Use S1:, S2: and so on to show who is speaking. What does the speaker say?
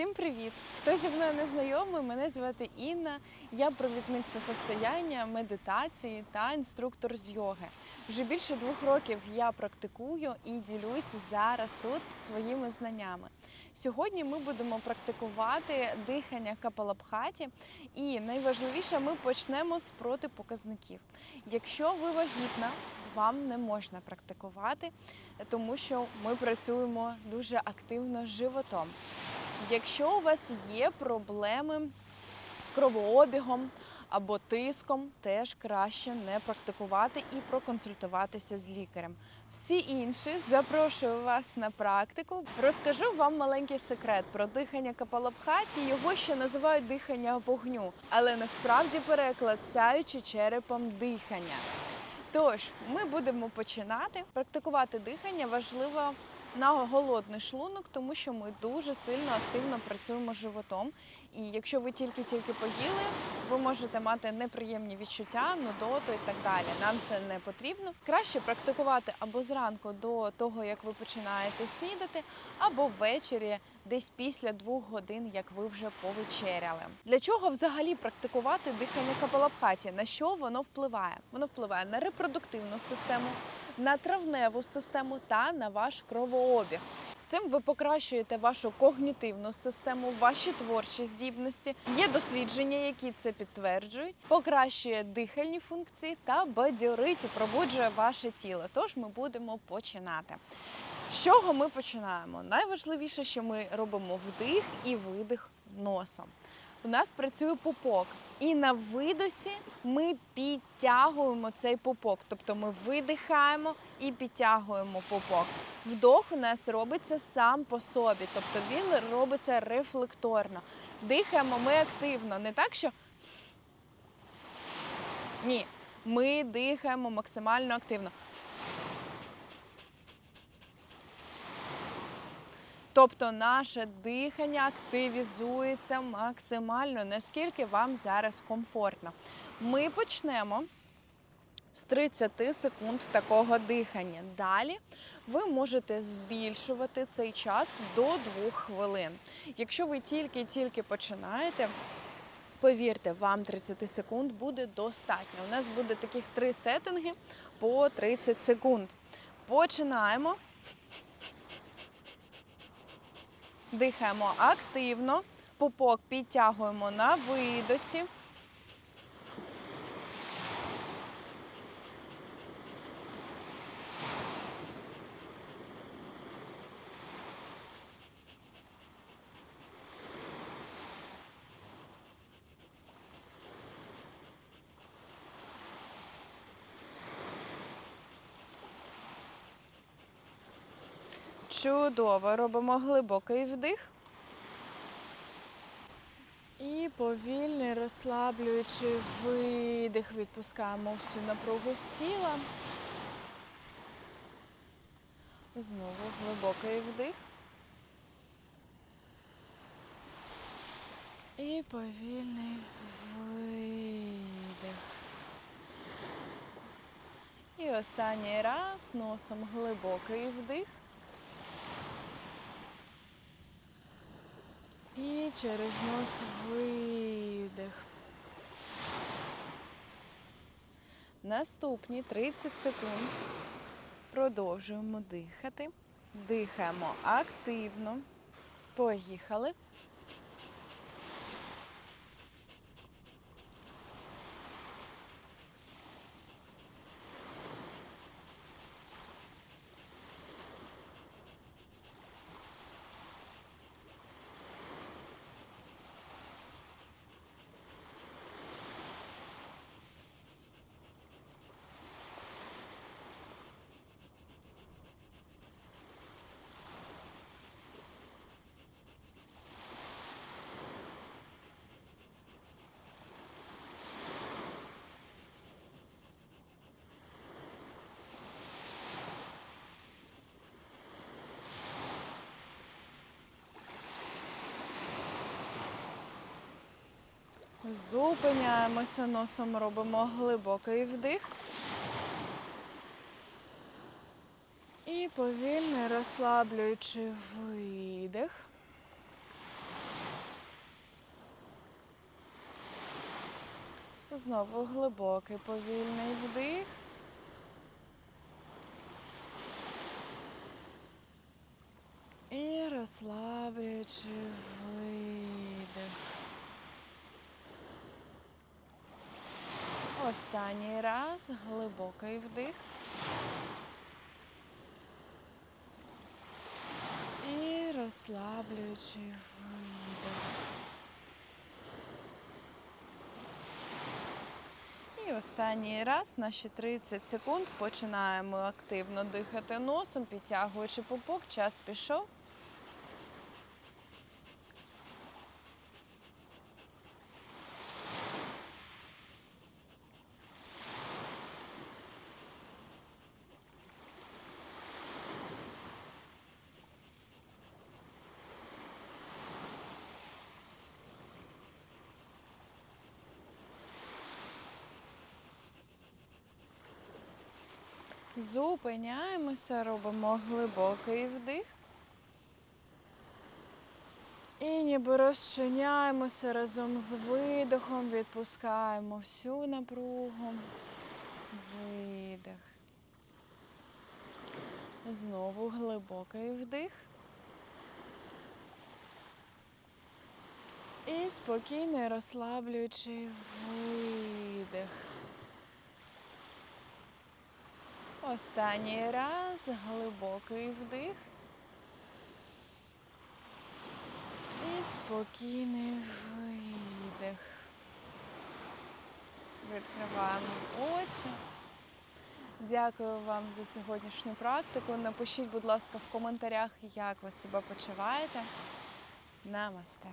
S1: Всім привіт! Хто зі мною не знайомий, мене звати Інна. Я провідник цехостояння, медитації та інструктор з йоги. Вже більше двох років я практикую і ділюсь зараз тут своїми знаннями. Сьогодні ми будемо практикувати дихання капалабхаті, і найважливіше, ми почнемо з протипоказників. Якщо ви вагітна, вам не можна практикувати, тому що ми працюємо дуже активно з животом. Якщо у вас є проблеми з кровообігом або тиском, теж краще не практикувати і проконсультуватися з лікарем. Всі інші запрошую вас на практику. Розкажу вам маленький секрет про дихання капалабхаті. Його ще називають дихання вогню, але насправді переклад сяючи черепом дихання. Тож, ми будемо починати. Практикувати дихання важливо на голодний шлунок, тому що ми дуже сильно активно працюємо з животом. І якщо ви тільки-тільки поїли, ви можете мати неприємні відчуття, нудоту і так далі. Нам це не потрібно. Краще практикувати або зранку до того, як ви починаєте снідати, або ввечері, десь після двох годин, як ви вже повечеряли. Для чого взагалі практикувати дихання капалабхаті? На що воно впливає? Воно впливає на репродуктивну систему, на травневу систему та на ваш кровообіг. Цим ви покращуєте вашу когнітивну систему, ваші творчі здібності. Є дослідження, які це підтверджують, покращує дихальні функції та бадьорить і пробуджує ваше тіло. Тож ми будемо починати. З чого ми починаємо? Найважливіше, що ми робимо вдих і видих носом. У нас працює пупок, і на видосі ми підтягуємо цей пупок. Тобто ми видихаємо і підтягуємо пупок. Вдох у нас робиться сам по собі, тобто він робиться рефлекторно. Дихаємо ми активно, не так, що ні, ми дихаємо максимально активно. Тобто наше дихання активізується максимально, наскільки вам зараз комфортно. Ми почнемо з 30 секунд такого дихання. Далі ви можете збільшувати цей час до 2 хвилин. Якщо ви тільки-тільки починаєте, повірте, вам 30 секунд буде достатньо. У нас буде таких три сеттинги по 30 секунд. Починаємо. Дихаємо активно, пупок підтягуємо на видосі. Чудово. Робимо глибокий вдих. І повільний, розслаблюючи видих, відпускаємо всю напругу з тіла. Знову глибокий вдих. І повільний видих. І останній раз носом глибокий вдих. Через нос видих. Наступні 30 секунд. Продовжуємо дихати. Дихаємо активно. Поїхали. Зупиняємося носом, робимо глибокий вдих. І повільний розслаблюючи видих. Знову глибокий повільний вдих. І розслаблюючи видих. Останній раз глибокий вдих. І розслаблюючи видих. І останній раз наші 30 секунд починаємо активно дихати носом, підтягуючи пупок. Час пішов. Зупиняємося, робимо глибокий вдих. І ніби розчиняємося разом з видихом, відпускаємо всю напругу. Видих. Знову глибокий вдих. І спокійний розслаблюючий видих. Останній раз глибокий вдих. І спокійний видих. Відкриваємо очі. Дякую вам за сьогоднішню практику. Напишіть, будь ласка, в коментарях, як ви себе почуваєте. Намасте.